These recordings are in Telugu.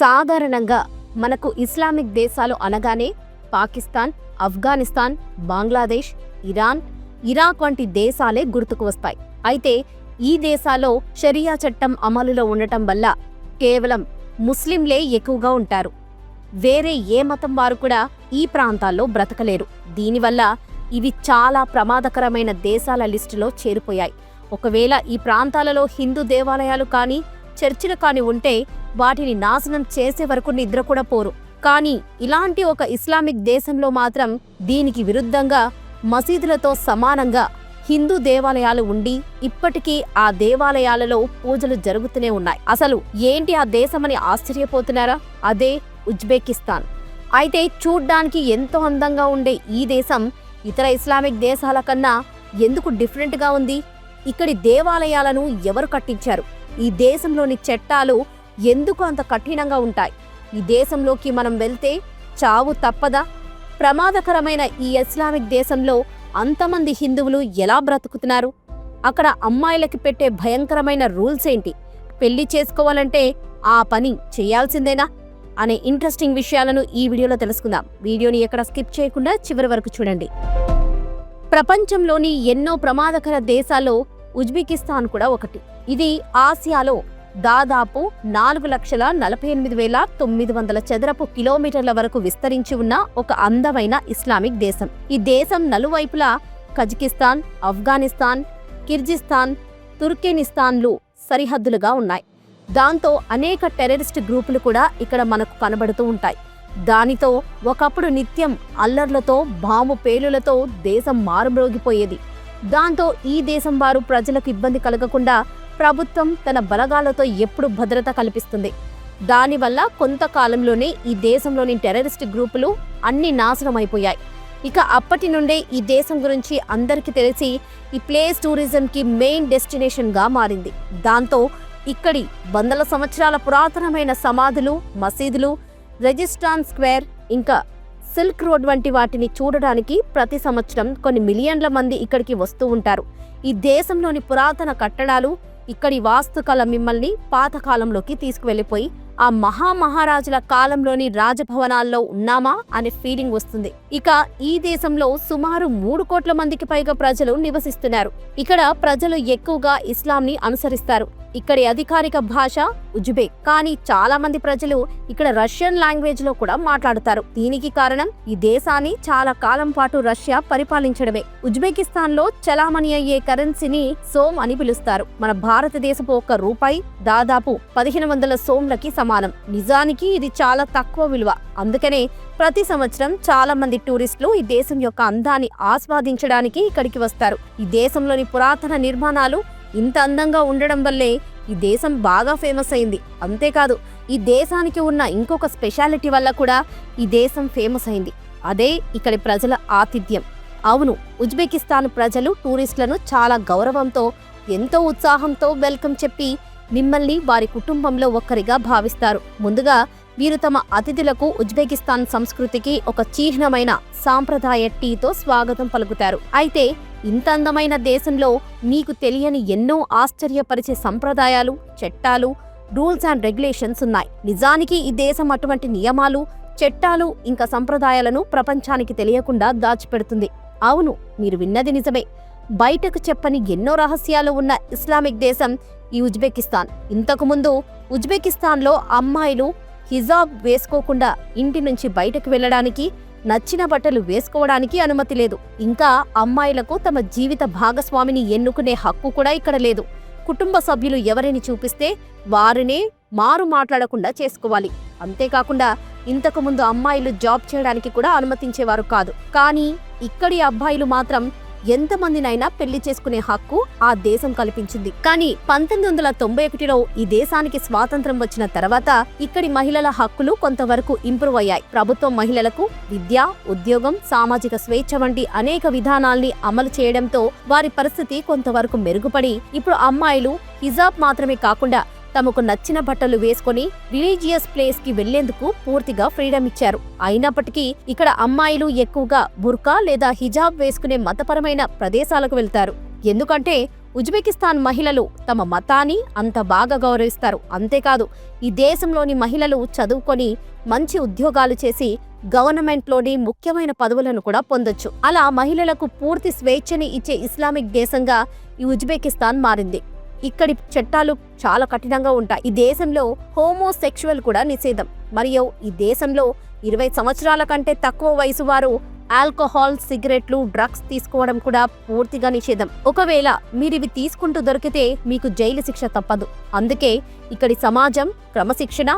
సాధారణంగా మనకు ఇస్లామిక్ దేశాలు అనగానే పాకిస్తాన్ ఆఫ్ఘనిస్తాన్ బంగ్లాదేశ్ ఇరాన్ ఇరాక్ వంటి దేశాలే గుర్తుకు వస్తాయి. అయితే ఈ దేశాల్లో షరియా చట్టం అమలులో ఉండటం వల్ల కేవలం ముస్లింలే ఎక్కువగా ఉంటారు. వేరే ఏ మతం వారు కూడా ఈ ప్రాంతాల్లో బ్రతకలేరు. దీనివల్ల ఇవి చాలా ప్రమాదకరమైన దేశాల లిస్టులో చేరిపోయాయి. ఒకవేళ ఈ ప్రాంతాలలో హిందూ దేవాలయాలు కానీ చర్చిలు కానీ ఉంటే వాటిని నాశనం చేసే వరకు నిద్ర కూడా పోరు. కానీ ఇలాంటి ఒక ఇస్లామిక్ దేశంలో మాత్రం దీనికి విరుద్ధంగా మసీదులతో సమానంగా హిందూ దేవాలయాలు ఉండి ఇప్పటికీ ఆ దేవాలయాలలో పూజలు జరుగుతూనే ఉన్నాయి. అసలు ఏంటి ఆ దేశమని ఆశ్చర్యపోతున్నారా? అదే ఉజ్బెకిస్తాన్. అయితే చూడ్డానికి ఎంతో అందంగా ఉండే ఈ దేశం ఇతర ఇస్లామిక్ దేశాల కన్నా ఎందుకు డిఫరెంట్గా ఉంది? ఇక్కడి దేవాలయాలను ఎవరు కట్టించారు? ఈ దేశంలోని చట్టాలు ఎందుకు అంత కఠినంగా ఉంటాయి? ఈ దేశంలోకి మనం వెళ్తే చావు తప్పదా? ప్రమాదకరమైన ఈ ఇస్లామిక్ దేశంలో అంతమంది హిందువులు ఎలా బ్రతుకుతున్నారు? అక్కడ అమ్మాయిలకి పెట్టే భయంకరమైన రూల్స్ ఏంటి? పెళ్ళి చేసుకోవాలంటే ఆ పని చేయాల్సిందేనా? అనే ఇంట్రెస్టింగ్ విషయాలను ఈ వీడియోలో తెలుసుకుందాం. వీడియోని ఎక్కడ స్కిప్ చేయకుండా చివరి వరకు చూడండి. ప్రపంచంలోని ఎన్నో ప్రమాదకర దేశాల్లో ఉజ్బెకిస్తాన్ కూడా ఒకటి. ఇది ఆసియాలో దాదాపు నాలుగు లక్షల నలభై ఎనిమిది వేల తొమ్మిది వందల చదరపు కిలోమీటర్ల వరకు విస్తరించి ఉన్న ఒక అందమైన ఇస్లామిక్ దేశం. ఈ దేశం నలువైపులా కజకిస్తాన్ ఆఫ్ఘనిస్తాన్ కిర్జిస్తాన్ తుర్కెనిస్తాన్లు సరిహద్దులుగా ఉన్నాయి. దాంతో అనేక టెర్రరిస్ట్ గ్రూపులు కూడా ఇక్కడ మనకు కనబడుతూ ఉంటాయి. దానితో ఒకప్పుడు నిత్యం అల్లర్లతో బాంబు పేలులతో దేశం మారుమ్రోగిపోయేది. దాంతో ఈ దేశం వారు ప్రజలకు ఇబ్బంది కలగకుండా ప్రభుత్వం తన బలగాలతో ఎప్పుడు భద్రత కల్పిస్తుంది. దానివల్ల కొంతకాలంలోనే ఈ దేశంలోని టెర్రరిస్ట్ గ్రూపులు అన్ని నాశనం అయిపోయాయి ఇక అప్పటి నుండే ఈ దేశం గురించి అందరికీ తెలిసి ఈ ప్లేస్ టూరిజంకి మెయిన్ డెస్టినేషన్గా మారింది. దాంతో ఇక్కడి వందల సంవత్సరాల పురాతనమైన సమాధులు మసీదులు రెజిస్ట్రాన్ స్క్వేర్ ఇంకా సిల్క్ రోడ్ వంటి వాటిని చూడడానికి ప్రతి సంవత్సరం కొన్ని మిలియన్ల మంది ఇక్కడికి వస్తూ ఉంటారు. ఈ దేశంలోని పురాతన కట్టడాలు ఇక్కడి వాస్తుకళ మిమ్మల్ని పాతకాలంలోకి తీసుకువెళ్ళిపోయి ఆ మహామహారాజుల కాలంలోని రాజభవనాల్లో ఉన్నామా అనే ఫీలింగ్ వస్తుంది. ఇక ఈ దేశంలో సుమారు మూడు కోట్ల మందికి పైగా ప్రజలు నివసిస్తున్నారు. ఇక్కడ ప్రజలు ఎక్కువగా ఇస్లాంని అనుసరిస్తారు. ఇక్కడి అధికారిక భాష ఉజ్బెక్ కానీ చాలా మంది ప్రజలు ఇక్కడ రష్యన్ లాంగ్వేజ్లో కూడా మాట్లాడతారు. దీనికి కారణం ఈ దేశాన్ని చాలా కాలం పాటు రష్యా పరిపాలించడమే. ఉజ్బెకిస్తాన్లో చలామణి అయ్యే కరెన్సీని సోమ్ అని పిలుస్తారు. మన భారతదేశపు ఒక రూపాయి దాదాపు పదిహేను వందల సోమ్లకి సమానం. నిజానికి ఇది చాలా తక్కువ విలువ. అందుకనే ప్రతి సంవత్సరం చాలా మంది టూరిస్టులు ఈ దేశం యొక్క అందాన్ని ఆస్వాదించడానికి ఇక్కడికి వస్తారు. ఈ దేశంలోని పురాతన నిర్మాణాలు ఇంత అందంగా ఉండడం వల్లే ఈ దేశం బాగా ఫేమస్ అయింది. అంతేకాదు ఈ దేశానికి ఉన్న ఇంకొక స్పెషాలిటీ వల్ల కూడా ఈ దేశం ఫేమస్ అయింది. అదే ఇక్కడి ప్రజల ఆతిథ్యం. అవును ఉజ్బెకిస్తాన్ ప్రజలు టూరిస్టులను చాలా గౌరవంతో ఎంతో ఉత్సాహంతో వెల్కమ్ చెప్పి మిమ్మల్ని వారి కుటుంబంలో ఒక్కరిగా భావిస్తారు. ముందుగా వీరు తమ అతిథులకు ఉజ్బెకిస్తాన్ సంస్కృతికి ఒక చిహ్నమైన సాంప్రదాయ టీతో స్వాగతం పలుకుతారు. అయితే ఇంత అందమైన దేశంలో మీకు తెలియని ఎన్నో ఆశ్చర్యపరిచే సంప్రదాయాలు చట్టాలు రూల్స్ అండ్ రెగ్యులేషన్స్ ఉన్నాయి. నిజానికి ఈ దేశం అటువంటి నియమాలు చట్టాలు ఇంకా సంప్రదాయాలను ప్రపంచానికి తెలియకుండా దాచిపెడుతుంది. అవును మీరు విన్నది నిజమే. బయటకు చెప్పని ఎన్నో రహస్యాలు ఉన్న ఇస్లామిక్ దేశం ఈ ఉజ్బెకిస్తాన్. ఇంతకుముందు ఉజ్బెకిస్తాన్లో అమ్మాయిలు హిజాబ్ వేసుకోకుండా ఇంటి నుంచి బయటకు వెళ్ళడానికి నచ్చిన బట్టలు వేసుకోవడానికి అనుమతి లేదు. ఇంకా అమ్మాయిలకు తమ జీవిత భాగస్వామిని ఎన్నుకునే హక్కు కూడా ఇక్కడ లేదు. కుటుంబ సభ్యులు ఎవరిని చూపిస్తే వారినే మారు మాట్లాడకుండా చేసుకోవాలి. అంతేకాకుండా ఇంతకుముందు అమ్మాయిలు జాబ్ చేయడానికి కూడా అనుమతించేవారు కాదు. కానీ ఇక్కడి అబ్బాయిలు మాత్రం ఎంతమందినైనా పెళ్ళి చేసుకునే హక్కు ఆ దేశం కల్పించింది. కానీ పంతొమ్మిది వందల తొంభై ఒకటిలో ఈ దేశానికి స్వాతంత్రం వచ్చిన తర్వాత ఇక్కడి మహిళల హక్కులు కొంతవరకు ఇంప్రూవ్ అయ్యాయి. ప్రభుత్వం మహిళలకు విద్య ఉద్యోగం సామాజిక స్వేచ్ఛ వంటి అనేక విధానాల్ని అమలు చేయడంతో వారి పరిస్థితి కొంతవరకు మెరుగుపడి ఇప్పుడు అమ్మాయిలు హిజాబ్ మాత్రమే కాకుండా తమకు నచ్చిన బట్టలు వేసుకొని రిలీజియస్ ప్లేస్కి వెళ్ళేందుకు పూర్తిగా ఫ్రీడమ్ ఇచ్చారు. అయినప్పటికీ ఇక్కడ అమ్మాయిలు ఎక్కువగా బుర్కా లేదా హిజాబ్ వేసుకునే మతపరమైన ప్రదేశాలకు వెళ్తారు. ఎందుకంటే ఉజ్బెకిస్తాన్ మహిళలు తమ మతాన్ని అంత బాగా గౌరవిస్తారు. అంతేకాదు ఈ దేశంలోని మహిళలు చదువుకొని మంచి ఉద్యోగాలు చేసి గవర్నమెంట్లోని ముఖ్యమైన పదవులను కూడా పొందొచ్చు. అలా మహిళలకు పూర్తి స్వేచ్ఛని ఇచ్చే ఇస్లామిక్ దేశంగా ఈ ఉజ్బెకిస్తాన్ మారింది. ఇక్కడి చట్టాలు చాలా కఠినంగా ఉంటాయి. ఈ దేశంలో హోమోసెక్షువల్ కూడా నిషేధం. మరియు ఈ దేశంలో ఇరవై సంవత్సరాల కంటే తక్కువ వయసు వారు ఆల్కహాల్ సిగరెట్లు డ్రగ్స్ తీసుకోవడం కూడా పూర్తిగా నిషేధం. ఒకవేళ మీరు ఇవి తీసుకుంటూ దొరికితే మీకు జైలు శిక్ష తప్పదు. అందుకే ఇక్కడి సమాజం క్రమశిక్షణ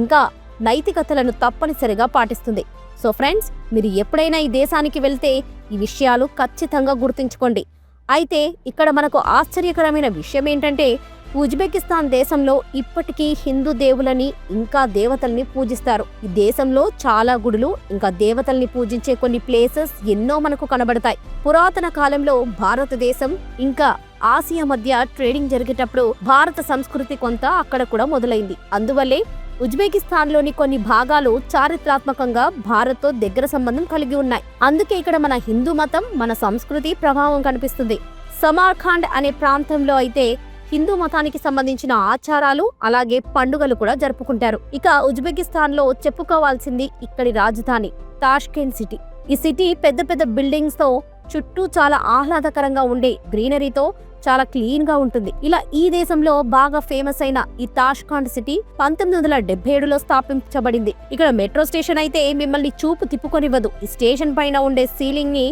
ఇంకా నైతికతలను తప్పనిసరిగా పాటిస్తుంది. సో ఫ్రెండ్స్ మీరు ఎప్పుడైనా ఈ దేశానికి వెళ్తే ఈ విషయాలు ఖచ్చితంగా గుర్తుంచుకోండి. అయితే ఇక్కడ మనకు ఆశ్చర్యకరమైన విషయం ఏంటంటే ఉజ్బెకిస్తాన్ దేశంలో ఇప్పటికీ హిందూ దేవులని ఇంకా దేవతల్ని పూజిస్తారు. ఈ దేశంలో చాలా గుడులు ఇంకా దేవతల్ని పూజించే కొన్ని ప్లేసెస్ ఎన్నో మనకు కనబడతాయి. పురాతన కాలంలో భారతదేశం ఇంకా ఆసియా మధ్య ట్రేడింగ్ జరిగేటప్పుడు భారత సంస్కృతి కొంత అక్కడ కూడా మొదలైంది. అందువల్లే ఉజ్బెకిస్తాన్లోని కొన్ని భాగాలు చారిత్రాత్మకంగా భారత్తో దగ్గర సంబంధం కలిగి ఉన్నాయి. అందుకే ఇక్కడ మన హిందూ మతం మన సంస్కృతి ప్రభావం కనిపిస్తుంది. సమార్ఖాండ్ అనే ప్రాంతంలో అయితే హిందూ మతానికి సంబంధించిన ఆచారాలు అలాగే పండుగలు కూడా జరుపుకుంటారు. ఇక ఉజ్బెకిస్తాన్లో చెప్పుకోవాల్సింది ఇక్కడి రాజధాని తాష్కెంట్ సిటీ. ఈ సిటీ పెద్ద పెద్ద బిల్డింగ్స్తో చుట్టూ చాలా ఆహ్లాదకరంగా ఉండే గ్రీనరీతో చాలా క్లీన్గా ఉంటుంది. ఇలా ఈ దేశంలో బాగా ఫేమస్ అయిన ఈ తాష్కాండ్ సిటీ పంతొమ్మిది వందల డెబ్బై ఏడులో స్థాపించబడింది. ఇక్కడ మెట్రో స్టేషన్ అయితే మిమ్మల్ని చూపు తిప్పుకొనివ్వదు. ఈ స్టేషన్ పైన ఉండే సీలింగ్ని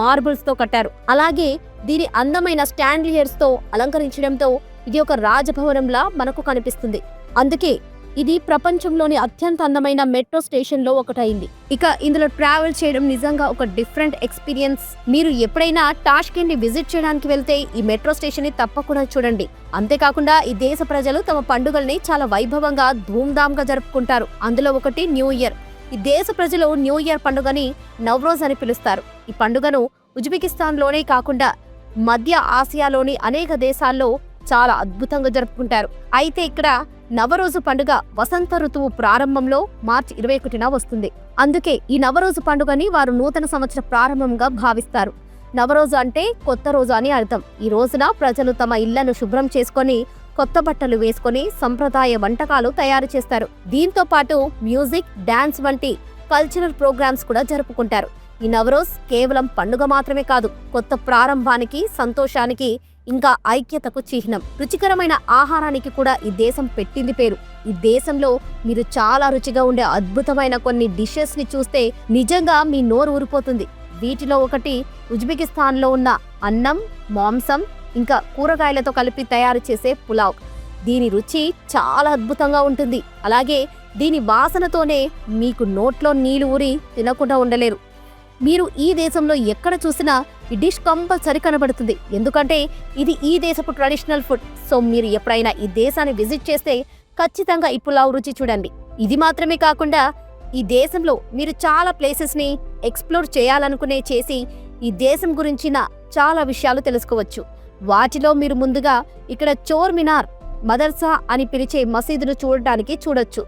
మార్బుల్స్తో కట్టారు. అలాగే దీని అందమైన స్టాండ్లియర్స్తో అలంకరించడంతో ఇది ఒక రాజభవనంలా మనకు కనిపిస్తుంది. అందుకే ఇది ప్రపంచంలోని అత్యంత అందమైన మెట్రో స్టేషన్లో ఒకటైంది. ఇక ఇందులో ట్రావెల్ చేయడం నిజంగా ఒక డిఫరెంట్ ఎక్స్పీరియన్స్. మీరు ఎప్పుడైనా టాష్కెంట్ని విజిట్ చేయడానికి వెళ్తే ఈ మెట్రో స్టేషన్ని తప్పకుండా చూడండి. అంతేకాకుండా ఈ దేశ ప్రజలు తమ పండుగల్ని చాలా వైభవంగా ధూమ్ధామ్గా జరుపుకుంటారు. అందులో ఒకటి న్యూ ఇయర్. ఈ దేశ ప్రజలు న్యూ ఇయర్ పండుగని నవ్రోజ్ అని పిలుస్తారు. ఈ పండుగను ఉజ్బెకిస్తాన్లోనే కాకుండా మధ్య ఆసియాలోని అనేక దేశాల్లో చాలా అద్భుతంగా జరుపుకుంటారు. అయితే ఇక్కడ నవరోజు పండుగ వసంత ఋతువు ప్రారంభంలో మార్చి ఇరవై ఒకటిన వస్తుంది. అందుకే ఈ నవరోజు పండుగని వారు నూతన సంవత్సర ప్రారంభంగా భావిస్తారు. నవరోజు అంటే కొత్త రోజు అని అర్థం. ఈ రోజున ప్రజలు తమ ఇళ్ళను శుభ్రం చేసుకొని కొత్త బట్టలు వేసుకొని సంప్రదాయ వంటకాలు తయారు చేస్తారు. దీంతో పాటు మ్యూజిక్ డాన్స్ వంటి కల్చరల్ ప్రోగ్రామ్స్ కూడా జరుపుకుంటారు. ఈ నవరోజ్ కేవలం పండుగ మాత్రమే కాదు కొత్త ప్రారంభానికి సంతోషానికి ఇంకా ఐక్యతకు చిహ్నం. రుచికరమైన ఆహారానికి కూడా ఈ దేశం పెట్టింది పేరు. ఈ దేశంలో మీరు చాలా రుచిగా ఉండే అద్భుతమైన కొన్ని డిషెస్ని చూస్తే నిజంగా మీ నోరు ఊరిపోతుంది. వీటిలో ఒకటి ఉజ్బెకిస్తాన్లో ఉన్న అన్నం మాంసం ఇంకా కూరగాయలతో కలిపి తయారు చేసే పులావ్. దీని రుచి చాలా అద్భుతంగా ఉంటుంది. అలాగే దీని వాసనతోనే మీకు నోట్లో నీళ్ళు ఊరి తినకుండా ఉండలేరు. మీరు ఈ దేశంలో ఎక్కడ చూసినా ఈ డిష్ కంపల్సరీ కనబడుతుంది. ఎందుకంటే ఇది ఈ దేశపు ట్రెడిషనల్ ఫుడ్ సో మీరు ఎప్పుడైనా ఈ దేశాన్ని విజిట్ చేస్తే ఖచ్చితంగా ఈ పులావ్ రుచి చూడండి. ఇది మాత్రమే కాకుండా ఈ దేశంలో మీరు చాలా ప్లేసెస్ని ఎక్స్ప్లోర్ చేయాలనుకునే చేసి ఈ దేశం గురించిన చాలా విషయాలు తెలుసుకోవచ్చు. వాటిలో మీరు ముందుగా ఇక్కడ చోర్ మినార్ మదర్సా అని పిలిచే మసీదును చూడటానికి చూడొచ్చు.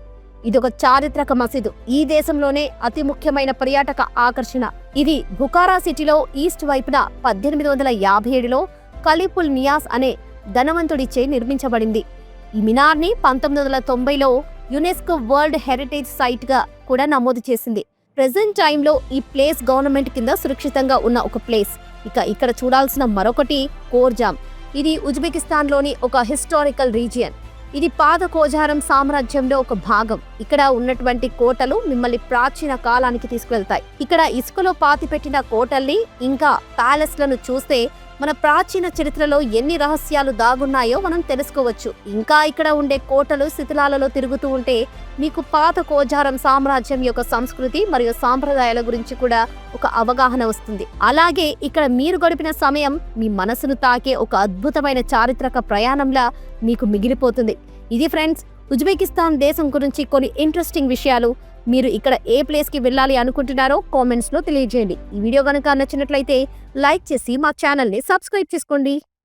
ఇదొక చారిత్రక మసీదు. ఈ దేశంలోనే అతి ముఖ్యమైన పర్యాటక ఆకర్షణ. ఇది బుకారా సిటీలో ఈస్ట్ వైపున పద్దెనిమిది వందల యాభై ఏడులో కలిపుల్ నియాస్ అనే ధనవంతుడిచే నిర్మించబడింది. ఈ మినార్ని పంతొమ్మిది వందల తొంభైలో యునెస్కో వరల్డ్ హెరిటేజ్ సైట్గా కూడా నమోదు చేసింది. ప్రెసెంట్ టైంలో ఈ ప్లేస్ గవర్నమెంట్ కింద సురక్షితంగా ఉన్న ఒక ప్లేస్. ఇక ఇక్కడ చూడాల్సిన మరొకటి కోర్జామ్. ఇది ఉజ్బెకిస్తాన్లోని ఒక హిస్టారికల్ రీజియన్. ఇది పాత కోజారం సామ్రాజ్యంలో ఒక భాగం. ఇక్కడ ఉన్నటువంటి కోటలు మిమ్మల్ని ప్రాచీన కాలానికి తీసుకువెళ్తాయి. ఇక్కడ ఇసుకలో పాతిపెట్టిన కోటల్ని ఇంకా ప్యాలెస్లను చూస్తే మన ప్రాచీన చరిత్రలో ఎన్ని రహస్యాలు దాగున్నాయో మనం తెలుసుకోవచ్చు. ఇంకా ఇక్కడ ఉండే కోటలు శిథిలాలలో తిరుగుతూ ఉంటే మీకు పాత కోజారం సామ్రాజ్యం యొక్క సంస్కృతి మరియు సాంప్రదాయాల గురించి కూడా ఒక అవగాహన వస్తుంది. అలాగే ఇక్కడ మీరు గడిపిన సమయం మీ మనసును తాకే ఒక అద్భుతమైన చారిత్రక ప్రయాణంలా మీకు మిగిలిపోతుంది. ఇది ఫ్రెండ్స్ ఉజ్బెకిస్తాన్ దేశం గురించి కొన్ని ఇంట్రెస్టింగ్ విషయాలు మీరు ఇక్కడ ఏ ప్లేస్కి వెళ్ళాలి అనుకుంటున్నారో కామెంట్స్లో తెలియజేయండి. ఈ వీడియో కనుక నచ్చినట్లయితే లైక్ చేసి మా ఛానల్ని సబ్స్క్రైబ్ చేసుకోండి.